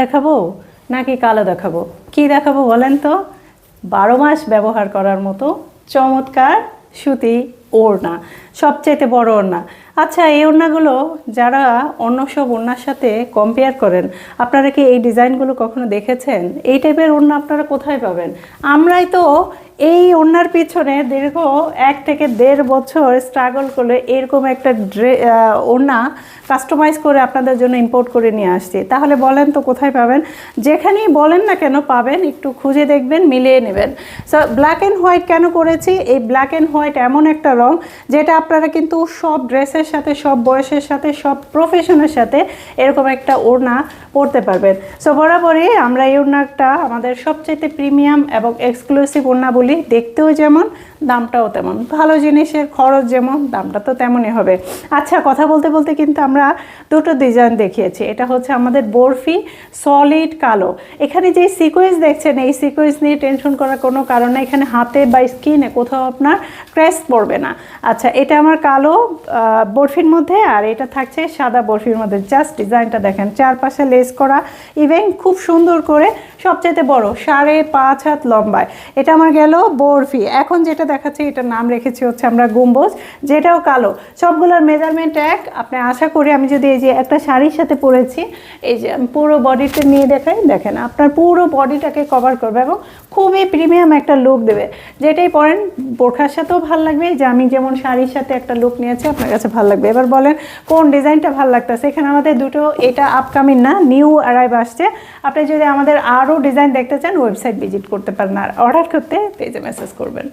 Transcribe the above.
দেখাবো নাকি কালো দেখাবো? কি দেখাবো বলেন তো? বারো মাস ব্যবহার করার মতো চমৎকার সুতি ওড়না, সবচাইতে বড় ওড়না। আচ্ছা এই ওড়নাগুলো যারা অন্য সব ওড়নার সাথে কম্পেয়ার করেন, আপনারা কি এই ডিজাইনগুলো কখনো দেখেছেন? এই টাইপের ওড়না আপনারা কোথায় পাবেন? আমরাই তো এই ওড়নার পিছনে দীর্ঘ এক থেকে দেড় বছর স্ট্রাগল করে এরকম একটা ড্রে ওড়না কাস্টমাইজ করে আপনাদের জন্য ইম্পোর্ট করে নিয়ে আসছি। তাহলে বলেন তো কোথায় পাবেন? যেখানেই বলেন না কেন পাবেন, একটু খুঁজে দেখবেন, মিলিয়ে নেবেন। সো ব্ল্যাক অ্যান্ড হোয়াইট কেন করেছি? এই ব্ল্যাক অ্যান্ড হোয়াইট এমন একটা রং যেটা আপনারা কিন্তু সব ড্রেসের সাথে, সব বয়সের সাথে, সব প্রফেশনের সাথে এরকম একটা ওড়না পরতে পারবেন। সো বরাবরই আমরা এই ওড়নাটা আমাদের সবচেয়ে প্রিমিয়াম এবং এক্সক্লুসিভ ওড়না বলি দেখতেও যেমন, দামটাও তেমন। ভালো জিনিসের খরচ যেমন, দামটা তো তেমনই হবে। আচ্ছা কথা বলতে বলতে কিন্তু আমরা দুটো ডিজাইন দেখিয়েছি। এটা হচ্ছে আমাদের বরফি সলিড কালো। এখানে যে সিকোয়েন্স দেখছেন, এই সিকোয়েন্স নিয়ে টেনশন করার কোনো কারণ নেই। এখানে হাতে বা স্কিনে কোথাও আপনার ক্র্যাশ পড়বে না। আচ্ছা এটা আমার কালো বরফির মধ্যে, আর এটা থাকছে সাদা বরফির মধ্যে। জাস্ট ডিজাইনটা দেখেন। চারপাশে লেস করা ইভেন খুব সুন্দর করে সবচেয়ে বড়, সাড়ে পাঁচ হাত লম্বায়। এটা আমার গেল বরফি। এখন যেটা দেখাচ্ছে, এটার নাম রেখেছি হচ্ছে আমরা গুম্বজ, যেটাও কালো। সবগুলোর মেজারমেন্ট এক। আপনি আশা করি আমি যদি এই যে একটা শাড়ির সাথে পরেছি, এই যে পুরো বডিটা নিয়ে দেখাই, দেখেন আপনার পুরো বডিটাকে কভার করবে এবং খুবই প্রিমিয়াম একটা লুক দেবে। যেটাই পরেন, বোরখার সাথেও ভালো লাগবে, যে আমি যেমন শাড়ির সাথে একটা লুক নিয়েছি, আপনার কাছে ভালো লাগবে। এবার বলেন, কোন ডিজাইনটা ভালো লাগতেছে? এখানে আমাদের দুটো, এটা আপকামিং না নিউ অ্যারাইভ আসছে। আপনি যদি আমাদের আরও ডিজাইন দেখতে চান ওয়েবসাইট ভিজিট করতে পারেন। আর অর্ডার করতে পেজে মেসেজ করবেন।